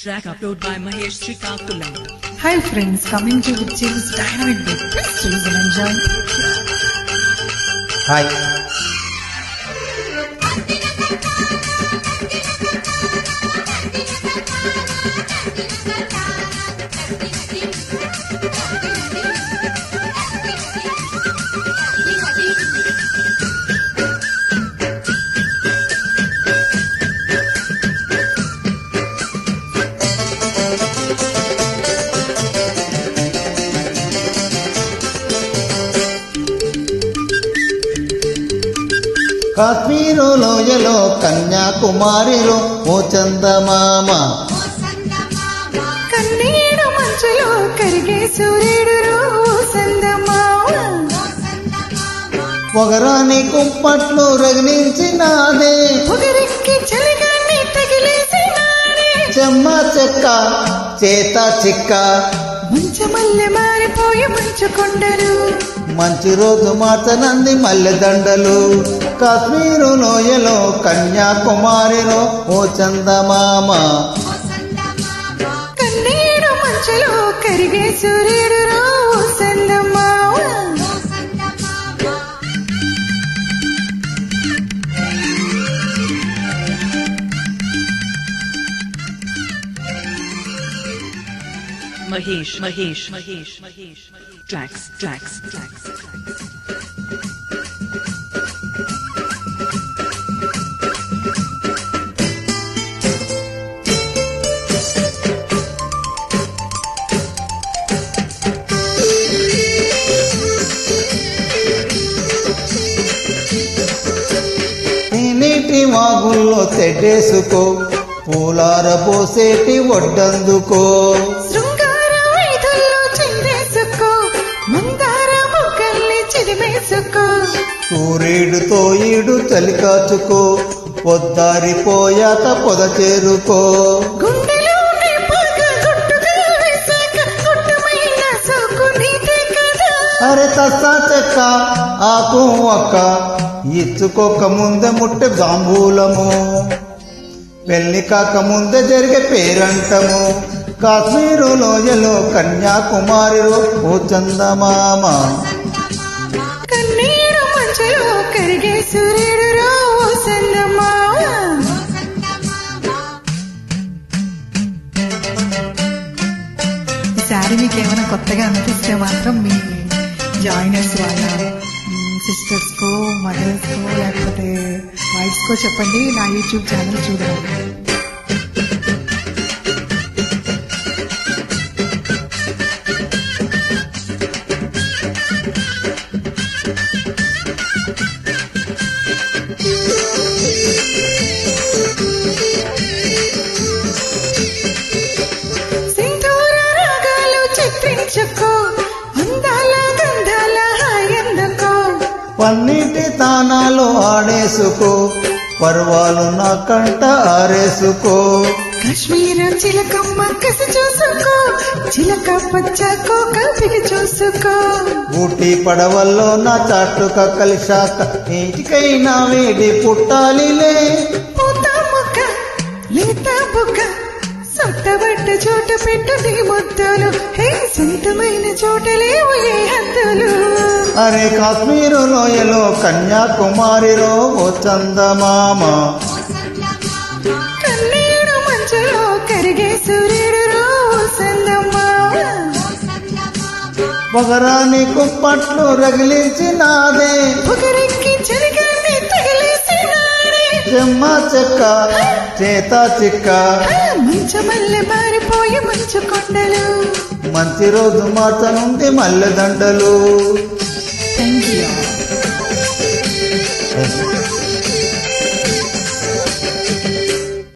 Track upload by Mahesh Srikakulam. Hi friends, coming to Vichy's Dynamic Book. Please and enjoy. హాయ్ కాశ్మీరు లోయలో కన్యాకుమారిలో ఓ చందమామ. కన్నీడు మంచులో కరిగే సూర్యుడు పొగరాని కుంపట్లు రగిలించినాదే. పొగరెక్కి చలిగాన్ని తగిలేసినాడే చెమ్మ చెక్క చేత చిక్క. మంచు మల్లె మారిపోయి మంచు కొండలు. మంచి రోజు మార్చనంది మల్లె దండలు. కాశ్మీరు లోయలో కన్యాకుమారిలో ఓ చందమామ. కన్నీరు మంచులో Mahesh Mahesh Mahesh Mahesh Mahesh. Tracks tracks tracks నీటి వాగుల్లో తెడ్డేసుకో పూలార పోసేటి వడ్డందుకో. సూర్యుడితో ఈడు చలి కాచుకో. పొద్దారిపోయాక పొద చేరుకో. అరే తస్సా చెక్క ఆకు అక్క ఇచ్చుకోక ముందే ముట్టె జాంబూలము. పెళ్ళి కాక ముందే జరిగే పేరంటము. కాశ్మీరు లోయలో కన్యాకుమారిలో ఓ చందమామ. కన్నీరు మంచులో కరిగే సూర్యుడు మీకు ఏమైనా కొత్తగా అనిపిస్తే మాత్రం మీ జాయినర్స్ వాళ్ళ సిస్టర్స్కో మదర్స్కో లేకపోతే వైఫ్స్కో చెప్పండి. నా యూట్యూబ్ ఛానల్ చూడండి. పన్నీటి తానాలు ఆడేసుకో పర్వాలు నా కంట ఆరేసుకో. కాశ్మీరం చిలకమ్మ కసి చూసుకో చిలక పచ్చకో కపికి చూసుకో. ఊటీ పడవల్లో నా చాటుక కలిశాక ఇంటికైనా వేడి పుట్టాలిలే. పూత ముక్క లేత బుక్క చోట పెట్టు నీ ముద్దలు హే సొంతమైన చోటలేవు ఏ హద్దులు. అరే కాశ్మీరు లోయలో కన్యాకుమారిలో ఓ చందమామ. కన్నీడు మంచులో కరిగే సూర్యుడు రోజు సందమావ పొగరాని కుంపట్లు రగిలించినాదే. పొగరెక్కి చెరిగాన్ని జమ్మ చెక్క చేత చెక్క. చిక్క మంచమల్లె మారిపోయి మంచు కొండలు మంచి రోజు మాట నుండి మల్లె థ్యాంక్ యూ